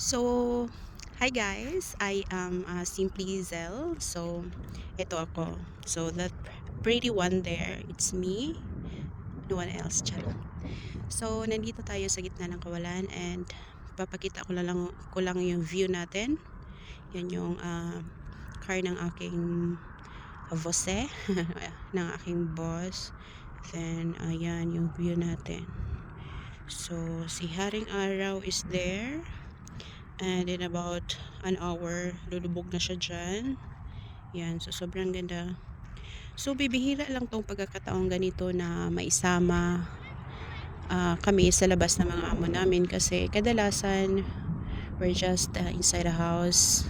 So, hi guys. I am uh, Simply Zel. So, ito ako. So, that pretty one there, it's me. No one else. Charot. So, nandito tayo sa gitna ng kawalan and papakita ko lang, ko lang yung view natin. Yan yung uh, car ng aking Vose, ng aking boss. Then, ayan yung view natin. So, si Haring Araw is there. And in about an hour, lulubog na siya dyan. Yan, so sobrang ganda. So, bibihira lang tong pagkakataong ganito na maisama ah, kami sa labas ng mga amo namin kasi kadalasan we're just uh, inside the house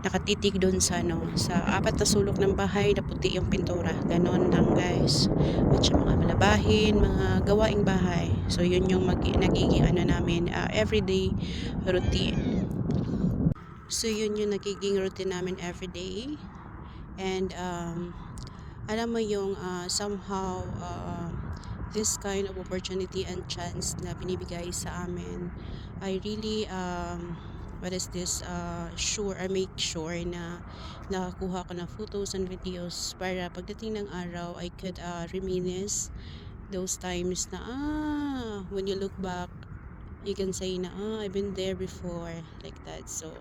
nakatitig doon sa ano sa apat na sulok ng bahay na puti yung pintura. Ganon lang guys. At sa mga malabahin mga gawaing bahay. So yun yung mag nagiging ano namin uh, everyday routine. So yun yung nagiging routine namin everyday. And um, alam mo yung uh, somehow uh, this kind of opportunity and chance na binibigay sa amin I really um, what is this uh, sure I make sure na nakakuha ko ng photos and videos para pagdating ng araw I could uh, reminisce those times na ah when you look back you can say na ah I've been there before like that. So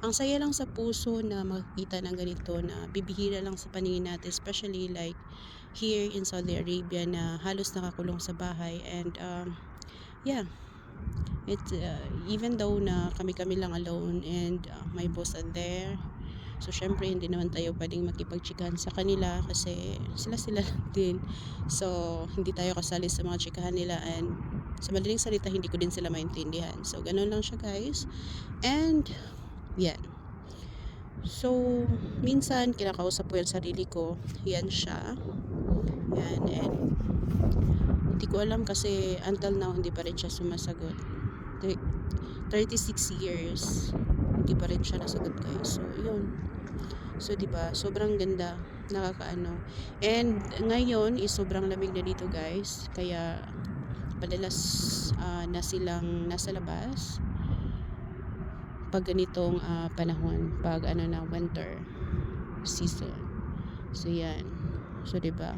ang saya lang sa puso na makikita ng ganito na bibihira lang sa paningin natin especially like here in Saudi Arabia na halos nakakulong sa bahay and um, yeah it uh, even though na kami-kami lang alone and uh, my boss are there so syempre hindi naman tayo pwedeng makipagchikahan sa kanila kasi sila sila lang din. So hindi tayo kasali sa mga chikahan nila and sa madaling salita hindi ko din sila maintindihan. So ganun lang siya guys. And yan. So minsan kinakausap ko yung sarili ko. Yan siya. Yan and hindi ko alam kasi until now hindi pa rin siya sumasagot 36 years. Hindi pa rin siya nasagot guys. So yun. So di ba? Sobrang ganda. Nakakaano. And ngayon is sobrang lamig na dito guys. Kaya padalas ah, na silang nasa labas pag ganitong ah, panahon pag ano na winter season. So yan. So di ba?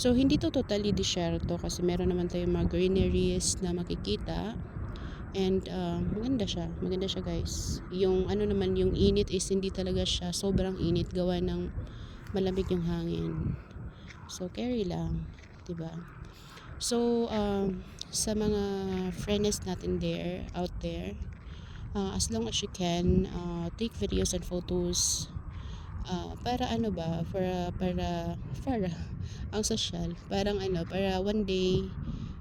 So, hindi to totally disyerto kasi meron naman tayong mga greeneries na makikita. And uh, maganda siya. Maganda siya guys. Yung ano naman, yung init is hindi talaga siya sobrang init. Gawa ng malamig yung hangin. So, carry lang. 'di ba So, um, sa mga friends natin there, out there, uh, as long as you can, uh, take videos and photos Ah, para ano ba, para para para ang social, parang ano, para one day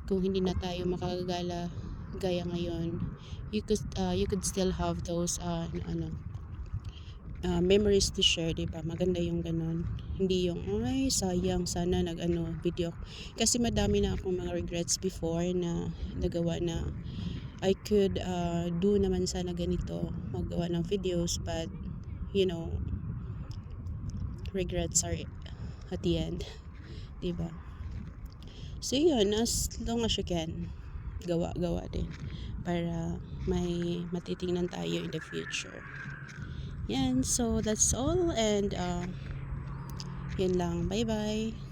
kung hindi na tayo makakagala gaya ngayon, you could uh, you could still have those uh, ano, ano uh, memories to share, 'di ba? Maganda yung ganun. Hindi yung ay sayang sana nag-ano video. Kasi madami na akong mga regrets before na nagawa na I could uh, do naman sana ganito, maggawa ng videos but you know, regrets are at the end. Diba? So, yun. As long as you can, gawa-gawa din. Para may matitingnan tayo in the future. Yan. So, that's all. And, uh, yun lang. Bye-bye.